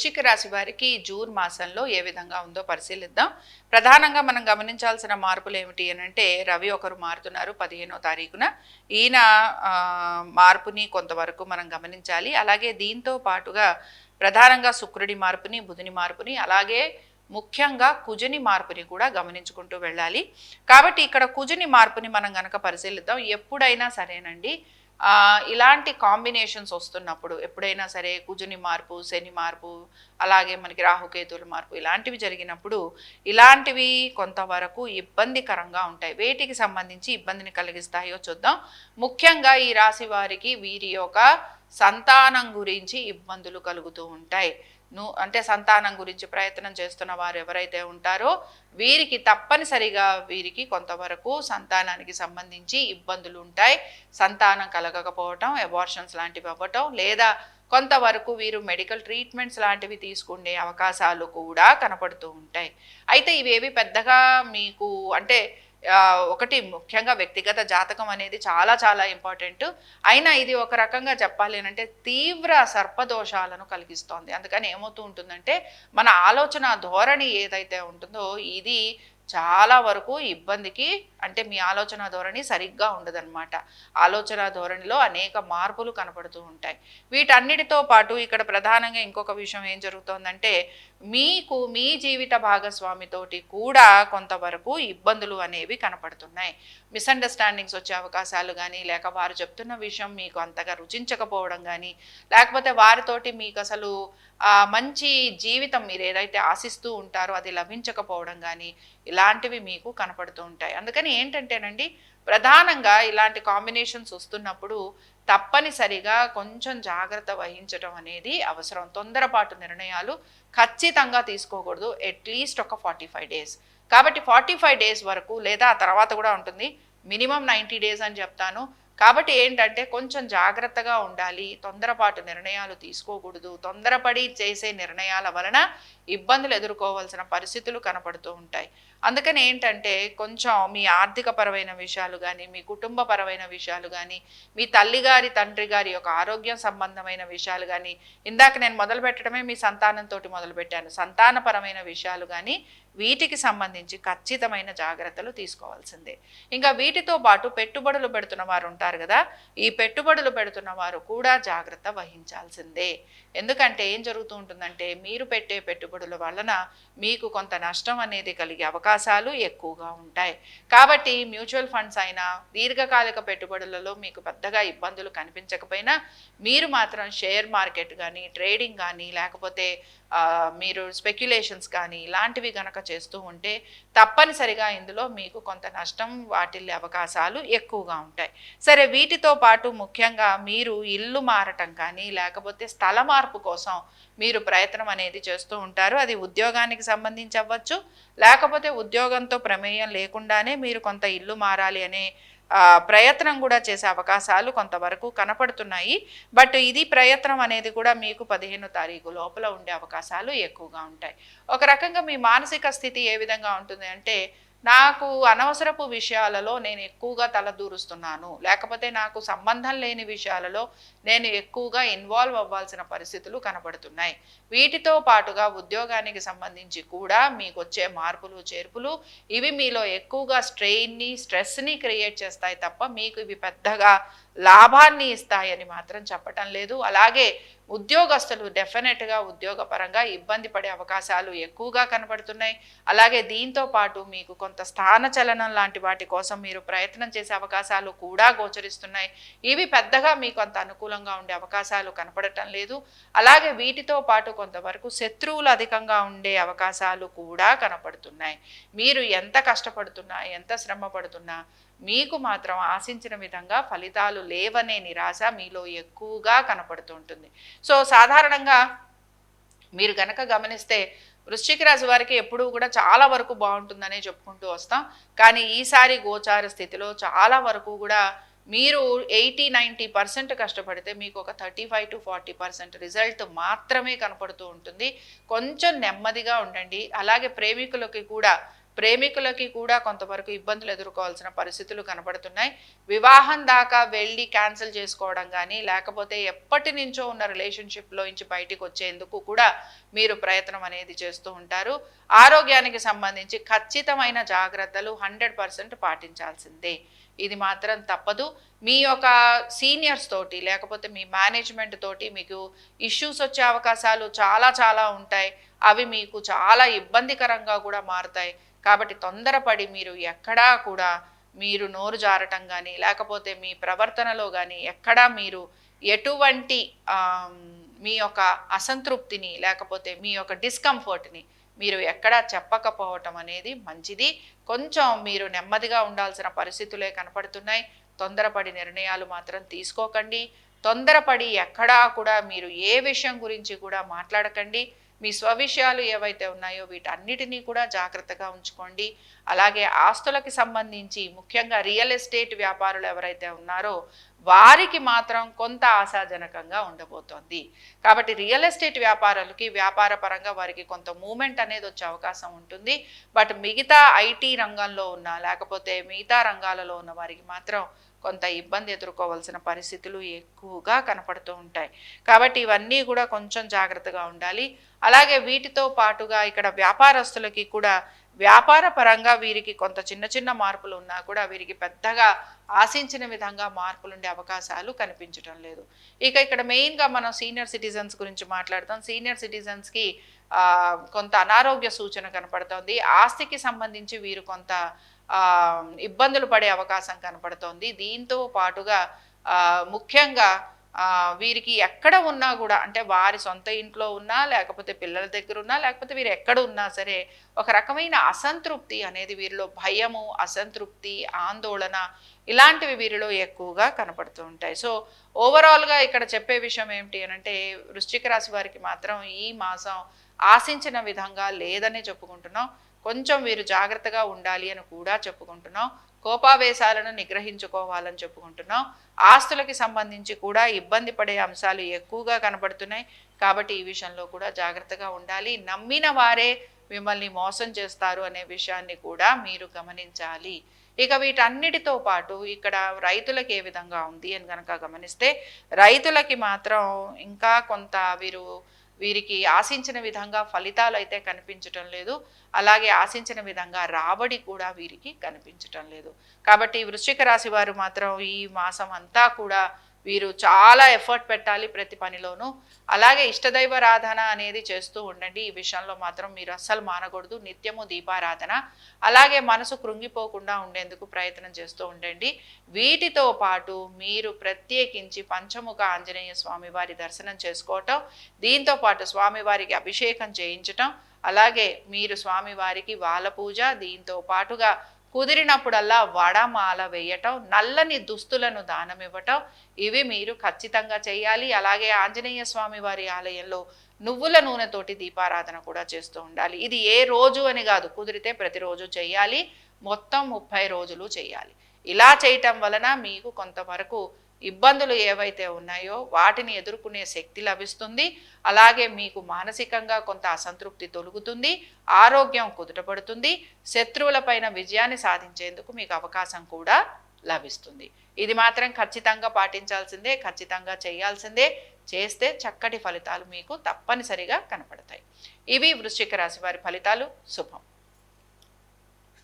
వృశ్చిక రాశి వారికి జూన్ మాసంలో ఏ విధంగా ఉందో పరిశీలిద్దాం. ప్రధానంగా మనం గమనించాల్సిన మార్పులు ఏమిటి అని అంటే రవి ఒకరు మారుతున్నారు పదిహేనో తారీఖున. ఈయన మార్పుని కొంతవరకు మనం గమనించాలి. అలాగే దీంతో పాటుగా ప్రధానంగా శుక్రుడి మార్పుని బుధుని మార్పుని అలాగే ముఖ్యంగా కుజుని మార్పుని కూడా గమనించుకుంటూ వెళ్ళాలి. కాబట్టి ఇక్కడ కుజుని మార్పుని మనం గనక పరిశీలిద్దాం. ఎప్పుడైనా సరేనండి. ఇలాంటి కాంబినేషన్స్ వస్తున్నప్పుడు ఎప్పుడైనా సరే కుజుని మార్పు శని మార్పు అలాగే మనకి రాహుకేతుల మార్పు ఇలాంటివి జరిగినప్పుడు ఇలాంటివి కొంతవరకు ఇబ్బందికరంగా ఉంటాయి. వేటికి సంబంధించి ఇబ్బందిని కలిగిస్తాయో చూద్దాం. ముఖ్యంగా ఈ రాశి వారికి వీరి యొక్క సంతానం గురించి ఇబ్బందులు కలుగుతూ ఉంటాయి. ను అంటే సంతానం గురించి ప్రయత్నం చేస్తున్న వారు ఎవరైతే ఉంటారో వీరికి తప్పనిసరిగా వీరికి కొంతవరకు సంతానానికి సంబంధించి ఇబ్బందులు ఉంటాయి సంతానం కలగకపోవటం అబార్షన్స్ లాంటివి అవ్వటం లేదా కొంతవరకు వీరు మెడికల్ ట్రీట్మెంట్స్ లాంటివి తీసుకునే అవకాశాలు కూడా కనపడుతూ ఉంటాయి. అయితే ఇవేవి పెద్దగా మీకు అంటే ఒకటి ముఖ్యంగా వ్యక్తిగత జాతకం అనేది చాలా చాలా ఇంపార్టెంట్. అయినా ఇది ఒక రకంగా చెప్పాలి అంటే తీవ్ర సర్పదోషాలను కలిగిస్తోంది. అందుకని ఏమవుతూ ఉంటుందంటే మన ఆలోచన ధోరణి ఏదైతే ఉంటుందో ఇది చాలా వరకు ఇబ్బందికి అంటే మీ ఆలోచన ధోరణి సరిగ్గా ఉండదన్నమాట. ఆలోచన ధోరణిలో అనేక మార్పులు కనపడుతూ ఉంటాయి. వీటన్నిటితో పాటు ఇక్కడ ప్రధానంగా ఇంకొక విషయం ఏం జరుగుతోందంటే మీకు మీ జీవిత భాగస్వామితోటి కూడా కొంతవరకు ఇబ్బందులు అనేవి కనపడుతున్నాయి. మిస్అండర్స్టాండింగ్స్ వచ్చే అవకాశాలు కానీ లేక వారు చెప్తున్న విషయం మీకు అంతగా రుచించకపోవడం కానీ లేకపోతే వారితోటి మీకు అసలు మంచి జీవితం మీరు ఏదైతే ఆశిస్తూ ఉంటారో అది లభించకపోవడం కానీ ఇలాంటివి మీకు కనపడుతూ ఉంటాయి. అందుకని ఏంటంటేనండి ప్రధానంగా ఇలాంటి కాంబినేషన్స్ వస్తున్నప్పుడు తప్పనిసరిగా కొంచెం జాగ్రత్త వహించడం అనేది అవసరం. తొందరపాటు నిర్ణయాలు ఖచ్చితంగా తీసుకోకూడదు. అట్లీస్ట్ ఒక ఫార్టీ ఫైవ్ డేస్ కాబట్టి ఫార్టీ ఫైవ్ డేస్ వరకు లేదా ఆ తర్వాత కూడా ఉంటుంది. మినిమం నైంటీ డేస్ అని చెప్తాను. కాబట్టి ఏంటంటే కొంచెం జాగ్రత్తగా ఉండాలి తొందరపాటు నిర్ణయాలు తీసుకోకూడదు తొందరపడి చేసే నిర్ణయాల వలన ఇబ్బందులు ఎదుర్కోవాల్సిన పరిస్థితులు కనపడుతూ ఉంటాయి. అందుకని ఏంటంటే కొంచెం మీ ఆర్థిక పరమైన విషయాలు కానీ మీ కుటుంబ పరమైన విషయాలు కానీ మీ తల్లిగారి తండ్రి గారి యొక్క ఆరోగ్యం సంబంధమైన విషయాలు కానీ ఇందాక నేను మొదలు పెట్టడమే మీ సంతానంతో మొదలుపెట్టాను. సంతానపరమైన విషయాలు కానీ వీటికి సంబంధించి ఖచ్చితమైన జాగ్రత్తలు తీసుకోవాల్సిందే. ఇంకా వీటితో పాటు పెట్టుబడులు పెడుతున్న వారు ఉంటారు కదా ఈ పెట్టుబడులు పెడుతున్న వారు కూడా జాగ్రత్త వహించాల్సిందే. ఎందుకంటే ఏం జరుగుతూ ఉంటుందంటే మీరు పెట్టే పెట్టుబడుల వలన మీకు కొంత నష్టం అనేది కలిగే అవకాశాలు ఎక్కువగా ఉంటాయి. కాబట్టి మ్యూచువల్ ఫండ్స్ అయినా దీర్ఘకాలిక పెట్టుబడులలో మీకు పెద్దగా ఇబ్బందులు కనిపించకపోయినా మీరు మాత్రం షేర్ మార్కెట్ కానీ ట్రేడింగ్ కానీ లేకపోతే మీరు స్పెక్యులేషన్స్ కానీ ఇలాంటివి గనక చేస్తూ ఉంటే తప్పనిసరిగా ఇందులో మీకు కొంత నష్టం వాటిల్లే అవకాశాలు ఎక్కువగా ఉంటాయి. సరే వీటితో పాటు ముఖ్యంగా మీరు ఇల్లు మారటం కానీ లేకపోతే స్థల మార్పు కోసం మీరు ప్రయత్నం అనేది చేస్తూ ఉంటారు. అది ఉద్యోగానికి సంబంధించి అవ్వచ్చు లేకపోతే ఉద్యోగంతో ప్రమేయం లేకుండానే మీరు కొంత ఇల్లు మారాలి అనే ప్రయత్నం కూడా చేసే అవకాశాలు కొంతవరకు కనపడుతున్నాయి. బట్ ఇది ప్రయత్నం అనేది కూడా మీకు పదిహేను తారీఖు లోపల ఉండే అవకాశాలు ఎక్కువగా ఉంటాయి. ఒక రకంగా మీ మానసిక స్థితి ఏ విధంగా ఉంటుంది అంటే నాకు అనవసరపు విషయాలలో నేను ఎక్కువగా తలదూరుస్తున్నాను. లేకపోతే నాకు సంబంధం లేని విషయాలలో నేను ఎక్కువగా ఇన్వాల్వ్ అవ్వాల్సిన పరిస్థితులు కనబడుతున్నాయి. వీటితో పాటుగా ఉద్యోగానికి సంబంధించి కూడా మీకు వచ్చే మార్పులు చేర్పులు ఇవి మీలో ఎక్కువగా స్ట్రెయిన్ని స్ట్రెస్ని క్రియేట్ చేస్తాయి తప్ప మీకు ఇవి పెద్దగా లాభాన్ని ఇస్తాయని మాత్రం చెప్పటం లేదు. అలాగే ఉద్యోగస్తులు డెఫినెట్గా ఉద్యోగపరంగా ఇబ్బంది పడే అవకాశాలు ఎక్కువగా కనబడుతున్నాయి. అలాగే దీంతో పాటు మీకు కొంత స్థాన చలనం లాంటి వాటి కోసం మీరు ప్రయత్నం చేసే అవకాశాలు కూడా గోచరిస్తున్నాయి. ఇవి పెద్దగా మీకు అంత అనుకూలంగా ఉండే అవకాశాలు కనపడటం లేదు. అలాగే వీటితో పాటు కొంతవరకు శత్రువులు అధికంగా ఉండే అవకాశాలు కూడా కనపడుతున్నాయి. మీరు ఎంత కష్టపడుతున్నా ఎంత శ్రమ పడుతున్నా మీకు మాత్రం ఆశించిన విధంగా ఫలితాలు లేవనే నిరాశ మీలో ఎక్కువగా కనపడుతుంటుంది సో సాధారణంగా మీరు కనుక గమనిస్తే వృశ్చిక రాశి వారికి ఎప్పుడూ కూడా చాలా వరకు బాగుంటుందనే చెప్పుకుంటూ వస్తాం. కానీ ఈసారి గోచార స్థితిలో చాలా వరకు కూడా మీరు ఎయిటీ నైంటీ పర్సెంట్ కష్టపడితే మీకు ఒక thirty five to forty percent result మాత్రమే కనపడుతూ ఉంటుంది. కొంచెం నెమ్మదిగా ఉండండి. అలాగే ప్రేమికులకి కూడా ప్రేమికులకి కూడా కొంతవరకు ఇబ్బందులు ఎదుర్కోవాల్సిన పరిస్థితులు కనపడుతున్నాయి వివాహం దాకా వెళ్ళి క్యాన్సిల్ చేసుకోవడం కానీ లేకపోతే ఎప్పటి నుంచో ఉన్న రిలేషన్షిప్లో నుంచి బయటికి వచ్చేందుకు కూడా మీరు ప్రయత్నం అనేది చేస్తూ ఉంటారు. ఆరోగ్యానికి సంబంధించి ఖచ్చితమైన జాగ్రత్తలు హండ్రెడ్ పర్సెంట్ పాటించాల్సిందే. ఇది మాత్రం తప్పదు. మీ యొక్క సీనియర్స్ తోటి లేకపోతే మీ మేనేజ్మెంట్ తోటి మీకు ఇష్యూస్ వచ్చే అవకాశాలు చాలా చాలా ఉంటాయి. అవి మీకు చాలా ఇబ్బందికరంగా కూడా మారుతాయి. కాబట్టి తొందరపడి మీరు ఎక్కడా కూడా మీరు నోరు జారటం కానీ లేకపోతే మీ ప్రవర్తనలో కానీ ఎక్కడా మీరు ఎటువంటి మీ యొక్క అసంతృప్తిని లేకపోతే మీ యొక్క డిస్కంఫర్ట్ని మీరు ఎక్కడా చెప్పకపోవటం అనేది మంచిది. కొంచెం మీరు నెమ్మదిగా ఉండాల్సిన పరిస్థితులే కనపడుతున్నాయి. తొందరపడి నిర్ణయాలు మాత్రం తీసుకోకండి. తొందరపడి ఎక్కడా కూడా మీరు ఏ విషయం గురించి కూడా మాట్లాడకండి. మీ స్వవిషయాలు ఏవైతే ఉన్నాయో వీటన్నిటినీ కూడా జాగ్రత్తగా ఉంచుకోండి. అలాగే ఆస్తులకి సంబంధించి ముఖ్యంగా రియల్ ఎస్టేట్ వ్యాపారులు ఎవరైతే ఉన్నారో వారికి మాత్రం కొంత ఆశాజనకంగా ఉండబోతోంది. కాబట్టి రియల్ ఎస్టేట్ వ్యాపారాలకి వ్యాపార పరంగా వారికి కొంత మూమెంట్ అనేది వచ్చే అవకాశం ఉంటుంది. బట్ మిగతా ఐటీ రంగంలో ఉన్న లేకపోతే మిగతా రంగాలలో ఉన్న వారికి మాత్రం కొంత ఇబ్బంది ఎదుర్కోవాల్సిన పరిస్థితులు ఎక్కువగా కనపడుతూ ఉంటాయి. కాబట్టి ఇవన్నీ కూడా కొంచెం జాగ్రత్తగా ఉండాలి. అలాగే వీటితో పాటుగా ఇక్కడ వ్యాపారస్తులకి కూడా వ్యాపార పరంగా వీరికి కొంత చిన్న చిన్న మార్పులు ఉన్నా కూడా వీరికి పెద్దగా ఆశించిన విధంగా మార్పులు ఉండే అవకాశాలు కనిపించడం లేదు. ఇక ఇక్కడ మెయిన్గా మనం సీనియర్ సిటిజన్స్ గురించి మాట్లాడతాం సీనియర్ సిటిజన్స్కి కొంత అనారోగ్య సూచన కనపడుతోంది. ఆస్తికి సంబంధించి వీరు కొంత ఇబ్బందులు పడే అవకాశం కనపడుతోంది. దీంతో పాటుగా ముఖ్యంగా వీరికి ఎక్కడ ఉన్నా కూడా అంటే వారి సొంత ఇంట్లో ఉన్నా లేకపోతే పిల్లల దగ్గర ఉన్నా లేకపోతే వీరు ఎక్కడ ఉన్నా సరే ఒక రకమైన అసంతృప్తి అనేది వీరిలో భయము అసంతృప్తి ఆందోళన ఇలాంటివి వీరిలో ఎక్కువగా కనపడుతూ ఉంటాయి. సో ఓవరాల్గా ఇక్కడ చెప్పే విషయం ఏమిటి అని అంటే వృశ్చిక రాశి వారికి మాత్రం ఈ మాసం ఆశించిన విధంగా లేదని చెప్పుకుంటున్నాం. కొంచెం వీరు జాగ్రత్తగా ఉండాలి అని కూడా చెప్పుకుంటున్నాం. కోపావేశాలను నిగ్రహించుకోవాలని చెప్పుకుంటున్నాం. ఆస్తులకి సంబంధించి కూడా ఇబ్బంది పడే అంశాలు ఎక్కువగా కనబడుతున్నాయి. కాబట్టి ఈ విషయంలో కూడా జాగ్రత్తగా ఉండాలి. నమ్మిన వారే మిమ్మల్ని మోసం చేస్తారు అనే విషయాన్ని కూడా మీరు గమనించాలి. ఇక వీటన్నిటితో పాటు ఇక్కడ రైతులకు ఏ విధంగా ఉంది అని కనుక గమనిస్తే రైతులకి మాత్రం ఇంకా కొంత వీరు వీరికి ఆశించిన విధంగా ఫలితాలు అయితే కనిపించటం లేదు. అలాగే ఆశించిన విధంగా రాబడి కూడా వీరికి కనిపించటం లేదు. కాబట్టి వృశ్చిక రాశి వారు మాత్రం ఈ మాసం అంతా కూడా వీరు చాలా ఎఫర్ట్ పెట్టాలి ప్రతి పనిలోనూ. అలాగే ఇష్టదైవారాధన అనేది చేస్తూ ఉండండి. ఈ విషయంలో మాత్రం మీరు అస్సలు మానకూడదు. నిత్యము దీపారాధన. అలాగే మనసు కృంగిపోకుండా ఉండేందుకు ప్రయత్నం చేస్తూ ఉండండి. వీటితో పాటు మీరు ప్రత్యేకించి పంచముఖ ఆంజనేయ స్వామివారి దర్శనం చేసుకోవటం దీంతో పాటు స్వామివారికి అభిషేకం చేయించటం అలాగే మీరు స్వామివారికి వాల పూజ దీంతో పాటుగా కుదిరినప్పుడల్లా వడమాల వేయటం నల్లని దుస్తులను దానమివ్వటం ఇవి మీరు ఖచ్చితంగా చేయాలి. అలాగే ఆంజనేయ స్వామి వారి ఆలయంలో నువ్వుల నూనెతోటి దీపారాధన కూడా చేస్తూ ఉండాలి. ఇది ఏ రోజు అని కాదు కుదిరితే ప్రతిరోజు చేయాలి. మొత్తం ముప్పై రోజులు చేయాలి. ఇలా చేయటం వలన మీకు కొంతవరకు ఇబ్బందులు ఏవైతే ఉన్నాయో వాటిని ఎదుర్కొనే శక్తి లభిస్తుంది. అలాగే మీకు మానసికంగా కొంత అసంతృప్తి తొలుగుతుంది. ఆరోగ్యం కుదుటపడుతుంది. శత్రువులపైన విజయాన్ని సాధించేందుకు మీకు అవకాశం కూడా లభిస్తుంది. ఇది మాత్రం ఖచ్చితంగా పాటించాల్సిందే ఖచ్చితంగా చేయాల్సిందే. చేస్తే చక్కటి ఫలితాలు మీకు తప్పనిసరిగా కనపడతాయి. ఇవి వృశ్చిక రాశి వారి ఫలితాలు. శుభం.